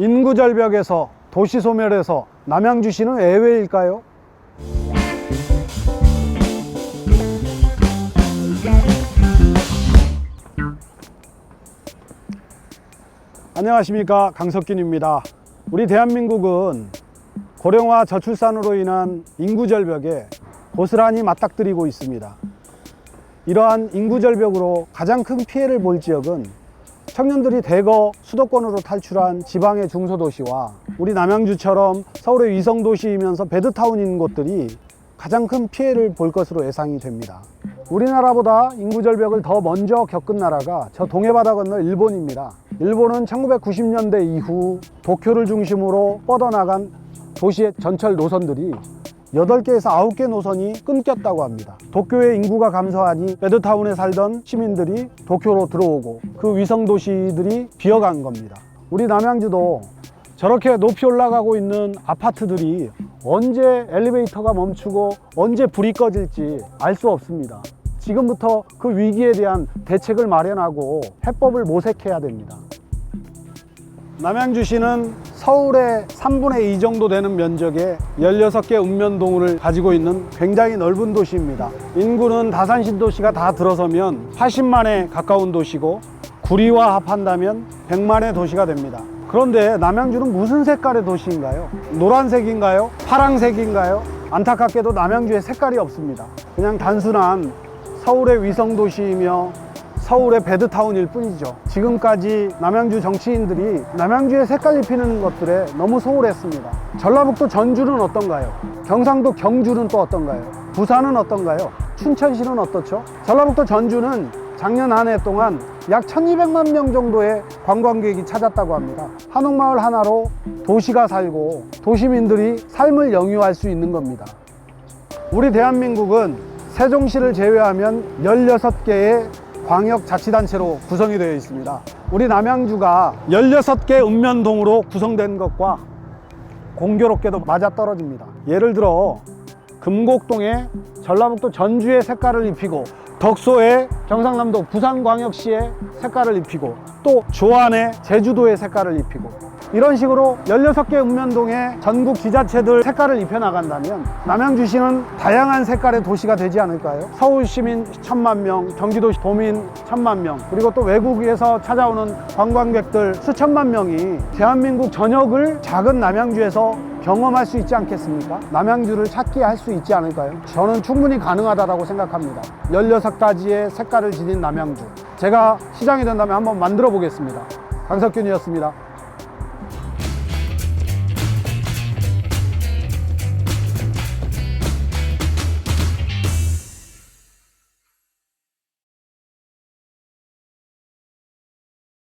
인구 절벽에서 도시 소멸에서 남양주시는 예외일까요? 안녕하십니까 강석균입니다. 우리 대한민국은 고령화 저출산으로 인한 인구 절벽에 고스란히 맞닥뜨리고 있습니다. 이러한 인구 절벽으로 가장 큰 피해를 볼 지역은 청년들이 대거 수도권으로 탈출한 지방의 중소도시와 우리 남양주처럼 서울의 위성도시이면서 베드타운인 곳들이 가장 큰 피해를 볼 것으로 예상이 됩니다. 우리나라보다 인구 절벽을 더 먼저 겪은 나라가 저 동해바다 건너 일본입니다. 일본은 1990년대 이후 도쿄를 중심으로 뻗어나간 도시의 전철 노선들이 8개에서 9개 노선이 끊겼다고 합니다. 도쿄의 인구가 감소하니 베드타운에 살던 시민들이 도쿄로 들어오고 그 위성 도시들이 비어간 겁니다. 우리 남양주도 저렇게 높이 올라가고 있는 아파트들이 언제 엘리베이터가 멈추고 언제 불이 꺼질지 알 수 없습니다. 지금부터 그 위기에 대한 대책을 마련하고 해법을 모색해야 됩니다. 남양주시는 서울의 3분의 2 정도 되는 면적에 16개 읍면동을 가지고 있는 굉장히 넓은 도시입니다. 인구는 다산 신도시가 다 들어서면 80만에 가까운 도시고 구리와 합한다면 100만의 도시가 됩니다. 그런데 남양주는 무슨 색깔의 도시인가요? 노란색인가요? 파랑색인가요? 안타깝게도 남양주에 색깔이 없습니다. 그냥 단순한 서울의 위성 도시이며 서울의 베드타운일 뿐이죠. 지금까지 남양주 정치인들이 남양주에 색깔 입히는 것들에 너무 소홀했습니다. 전라북도 전주는 어떤가요? 경상도 경주는 또 어떤가요? 부산은 어떤가요? 춘천시는 어떻죠? 전라북도 전주는 작년 한 해 동안 약 1200만 명 정도의 관광객이 찾았다고 합니다. 한옥마을 하나로 도시가 살고 도시민들이 삶을 영위할 수 있는 겁니다. 우리 대한민국은 세종시를 제외하면 16개의 광역자치단체로 구성이 되어 있습니다. 우리 남양주가 16개 읍면동으로 구성된 것과 공교롭게도 맞아떨어집니다. 예를 들어 금곡동에 전라북도 전주의 색깔을 입히고 덕소에 경상남도 부산광역시의 색깔을 입히고 또 조안에 제주도의 색깔을 입히고 이런 식으로 16개 읍면동에 전국 지자체들 색깔을 입혀나간다면 남양주시는 다양한 색깔의 도시가 되지 않을까요? 서울 시민 천만 명, 경기도 도민 천만 명, 그리고 또 외국에서 찾아오는 관광객들 수천만 명이 대한민국 전역을 작은 남양주에서 경험할 수 있지 않겠습니까? 남양주를 찾게 할 수 있지 않을까요? 저는 충분히 가능하다고 생각합니다. 16가지의 색깔을 지닌 남양주. 제가 시장이 된다면 한번 만들어 보겠습니다. 강석균이었습니다.